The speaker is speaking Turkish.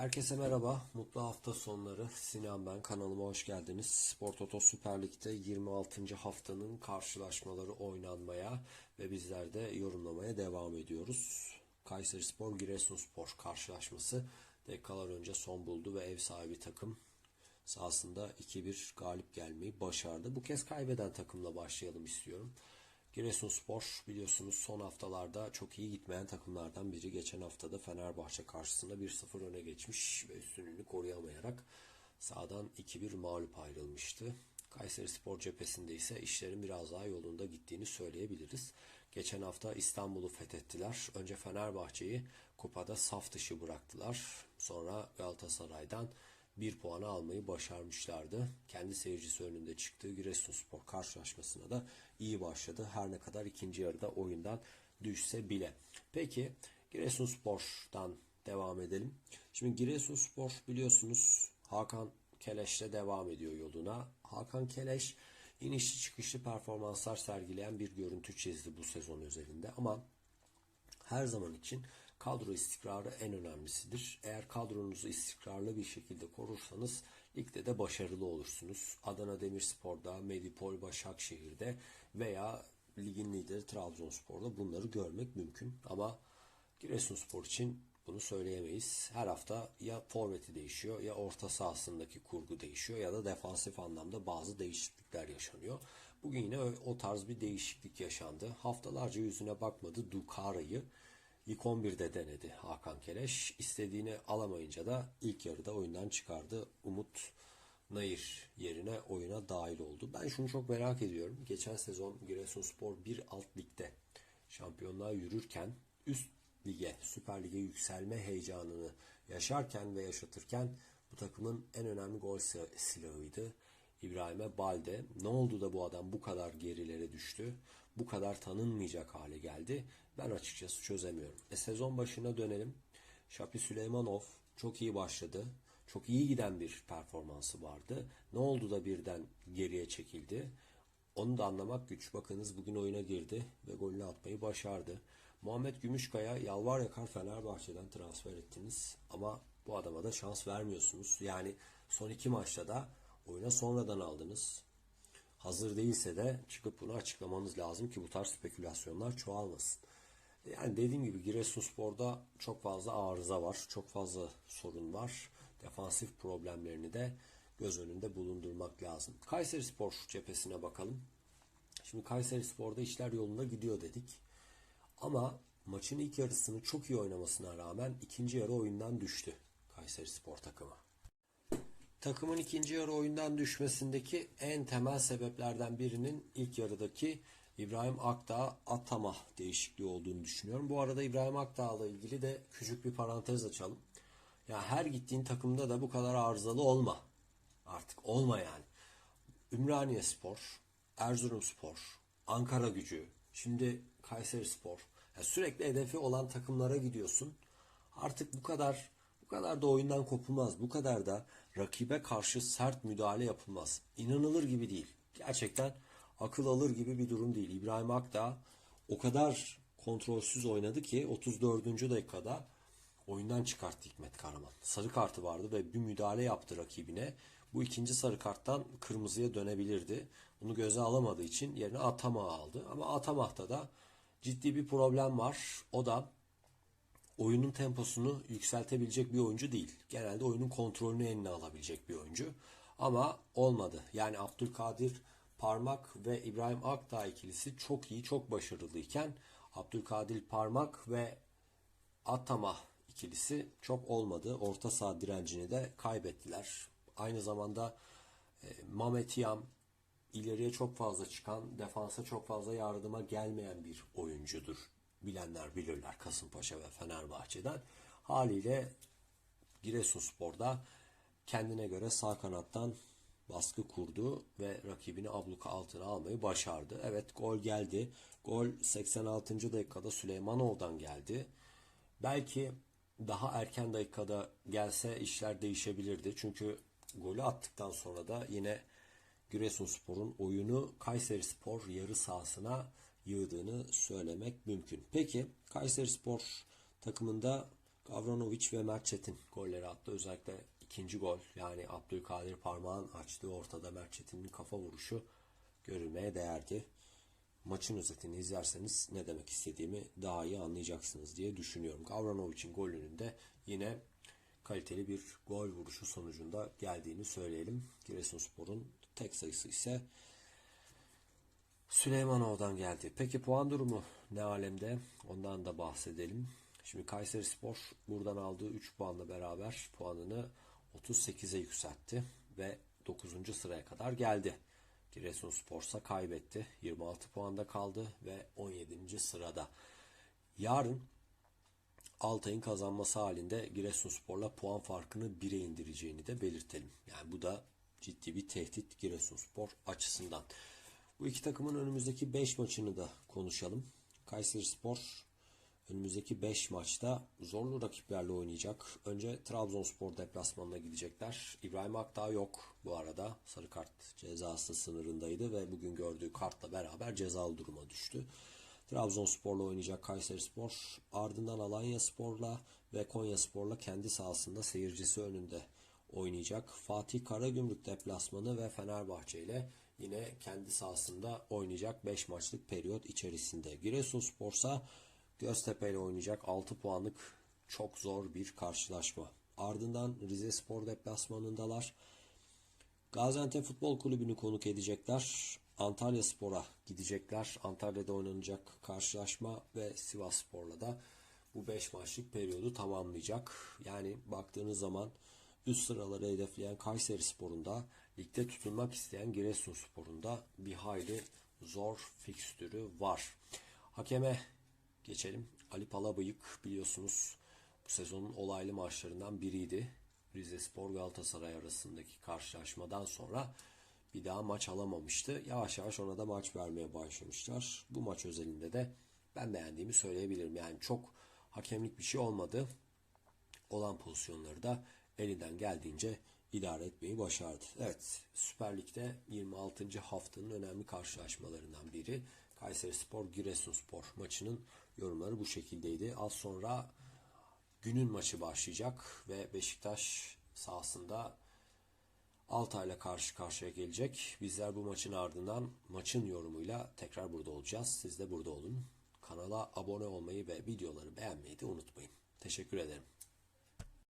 Herkese merhaba, mutlu hafta sonları. Sinan ben, kanalıma hoş geldiniz. Spor Toto Süper Lig'de 26. haftanın karşılaşmaları oynanmaya ve bizler de yorumlamaya devam ediyoruz. Kayseri Spor, Giresunspor karşılaşması dakikalar önce son buldu ve ev sahibi takım sahasında 2-1 galip gelmeyi başardı. Bu kez kaybeden takımla başlayalım istiyorum. Giresunspor biliyorsunuz son haftalarda çok iyi gitmeyen takımlardan biri. Geçen haftada Fenerbahçe karşısında 1-0 öne geçmiş ve üstünlüğünü koruyamayarak sahadan 2-1 mağlup ayrılmıştı. Kayseri Spor cephesinde ise işlerin biraz daha yolunda gittiğini söyleyebiliriz. Geçen hafta İstanbul'u fethettiler. Önce Fenerbahçe'yi kupada saf dışı bıraktılar. Sonra Galatasaray'dan bir puanı almayı başarmışlardı. Kendi seyircisi önünde çıktığı Giresunspor karşılaşmasına da iyi başladı. Her ne kadar ikinci yarıda oyundan düşse bile. Peki Giresunspor'dan devam edelim. Şimdi Giresunspor biliyorsunuz Hakan Keleş'le devam ediyor yoluna. Hakan Keleş inişli çıkışlı performanslar sergileyen bir görüntü çizdi bu sezon özelinde ama her zaman için kadro istikrarı en önemlisidir. Eğer kadronuzu istikrarlı bir şekilde korursanız ligde de başarılı olursunuz. Adana Demirspor'da, Medipol Başakşehir'de veya ligin lideri Trabzonspor'da bunları görmek mümkün. Ama Giresunspor için bunu söyleyemeyiz. Her hafta ya forveti değişiyor ya orta sahasındaki kurgu değişiyor ya da defansif anlamda bazı değişiklikler yaşanıyor. Bugün yine o tarz bir değişiklik yaşandı. Haftalarca yüzüne bakmadı Dukara'yı ilk 11'de denedi Hakan Keleş. İstediğini alamayınca da ilk yarıda oyundan çıkardı. Umut Nayır yerine oyuna dahil oldu. Ben şunu çok merak ediyorum. Geçen sezon Giresunspor bir alt ligde şampiyonluğa yürürken üst lige, Süper Lig'e yükselme heyecanını yaşarken ve yaşatırken bu takımın en önemli gol silahıydı. İbrahim'e Balde. Ne oldu da bu adam bu kadar gerilere düştü? Bu kadar tanınmayacak hale geldi? Ben açıkçası çözemiyorum. E, sezon başına dönelim. Şapi Süleymanov çok iyi başladı. Çok iyi giden bir performansı vardı. Ne oldu da birden geriye çekildi? Onu da anlamak güç. Bakınız bugün oyuna girdi ve golünü atmayı başardı. Muhammed Gümüşkaya yalvar yakar Fenerbahçe'den transfer ettiniz ama bu adama da şans vermiyorsunuz. Yani son iki maçta da oyuna sonradan aldınız. Hazır değilse de çıkıp bunu açıklamanız lazım ki bu tarz spekülasyonlar çoğalmasın. Yani dediğim gibi Giresunspor'da çok fazla arıza var. Çok fazla sorun var. Defansif problemlerini de göz önünde bulundurmak lazım. Kayseri Spor cephesine bakalım. Şimdi Kayseri Spor'da işler yolunda gidiyor dedik. Ama maçın ilk yarısını çok iyi oynamasına rağmen ikinci yarı oyundan düştü Kayseri Spor takımı. Takımın ikinci yarı oyundan düşmesindeki en temel sebeplerden birinin ilk yarıdaki İbrahim Akdağ atama değişikliği olduğunu düşünüyorum. Bu arada İbrahim Akdağ'la ilgili de küçük bir parantez açalım. Ya her gittiğin takımda da bu kadar arızalı olma. Artık olma yani. Ümraniye Spor, Erzurum Spor, Ankara Gücü, şimdi Kayseri Spor. Ya sürekli hedefi olan takımlara gidiyorsun. Artık bu kadar kadar da oyundan kopulmaz. Bu kadar da rakibe karşı sert müdahale yapılmaz. İnanılır gibi değil. Gerçekten akıl alır gibi bir durum değil. İbrahim Akdağ o kadar kontrolsüz oynadı ki 34. dakikada oyundan çıkarttı Hikmet Karaman. Sarı kartı vardı ve bir müdahale yaptı rakibine. Bu ikinci sarı karttan kırmızıya dönebilirdi. Bunu göze alamadığı için yerine Atama aldı. Ama Atamah'ta da ciddi bir problem var. O da oyunun temposunu yükseltebilecek bir oyuncu değil. Genelde oyunun kontrolünü eline alabilecek bir oyuncu. Ama olmadı. Yani Abdülkadir Parmak ve İbrahim Akdağ ikilisi çok iyi, çok başarılıyken Abdülkadir Parmak ve Atama ikilisi çok olmadı. Orta saha direncini de kaybettiler. Aynı zamanda e, Mamet Yam ileriye çok fazla çıkan, defansa çok fazla yardıma gelmeyen bir oyuncudur. Bilenler bilirler Kasımpaşa ve Fenerbahçe'den. Haliyle Giresunspor'da kendine göre sağ kanattan baskı kurdu ve rakibini abluka altına almayı başardı. Evet gol geldi. Gol 86. dakikada Süleymanov'dan geldi. Belki daha erken dakikada gelse işler değişebilirdi. Çünkü golü attıktan sonra da yine Giresunspor'un oyunu Kayseri Spor yarı sahasına yığdığını söylemek mümkün. Peki Kayseri Spor takımında Gavranovic ve Mert Çetin golleri attı. Özellikle ikinci gol yani Abdülkadir Parmağan açtığı ortada Mert Çetin'in kafa vuruşu görülmeye değerdi. Maçın özetini izlerseniz ne demek istediğimi daha iyi anlayacaksınız diye düşünüyorum. Gavranovic'in golünün de yine kaliteli bir gol vuruşu sonucunda geldiğini söyleyelim. Giresunspor'un tek sayısı ise Süleymanov'dan geldi. Peki puan durumu ne alemde? Ondan da bahsedelim. Şimdi Kayseri Spor buradan aldığı 3 puanla beraber puanını 38'e yükseltti ve 9. sıraya kadar geldi. Giresunspor ise kaybetti. 26 puanda kaldı ve 17. sırada. Yarın Altay'ın kazanması halinde Giresunspor'la puan farkını 1'e indireceğini de belirtelim. Yani bu da ciddi bir tehdit Giresunspor açısından. Bu iki takımın önümüzdeki 5 maçını da konuşalım. Kayserispor önümüzdeki 5 maçta zorlu rakiplerle oynayacak. Önce Trabzonspor deplasmanına gidecekler. İbrahim Akdağ yok bu arada. Sarı kart cezası sınırındaydı ve bugün gördüğü kartla beraber cezalı duruma düştü. Trabzonspor'la oynayacak Kayserispor. Ardından Alanyaspor'la ve Konyaspor'la kendi sahasında seyircisi önünde oynayacak. Fatih Karagümrük deplasmanı ve Fenerbahçe ile yine kendi sahasında oynayacak 5 maçlık periyot içerisinde. Giresunspor'sa Göztepe ile oynayacak 6 puanlık çok zor bir karşılaşma. Ardından Rize Spor deplasmanındalar. Gaziantep Futbol Kulübü'nü konuk edecekler. Antalya Spor'a gidecekler. Antalya'da oynanacak karşılaşma ve Sivas Spor'la da bu 5 maçlık periyodu tamamlayacak. Yani baktığınız zaman üst sıraları hedefleyen Kayseri Spor'un da ligde tutunmak isteyen Giresun Spor'un da bir hayli zor fikstürü var. Hakeme geçelim. Ali Palabıyık biliyorsunuz bu sezonun olaylı maçlarından biriydi. Rize Spor Galatasaray arasındaki karşılaşmadan sonra bir daha maç alamamıştı. Yavaş yavaş ona da maç vermeye başlamışlar. Bu maç özelinde de ben beğendiğimi söyleyebilirim. Yani çok hakemlik bir şey olmadı. Olan pozisyonları da elinden geldiğince idare etmeyi başardı. Evet Süper Lig'de 26. haftanın önemli karşılaşmalarından biri. Kayseri Spor Giresunspor maçının yorumları bu şekildeydi. Az sonra günün maçı başlayacak ve Beşiktaş sahasında Altay'la karşı karşıya gelecek. Bizler bu maçın ardından maçın yorumuyla tekrar burada olacağız. Siz de burada olun. Kanala abone olmayı ve videoları beğenmeyi de unutmayın. Teşekkür ederim.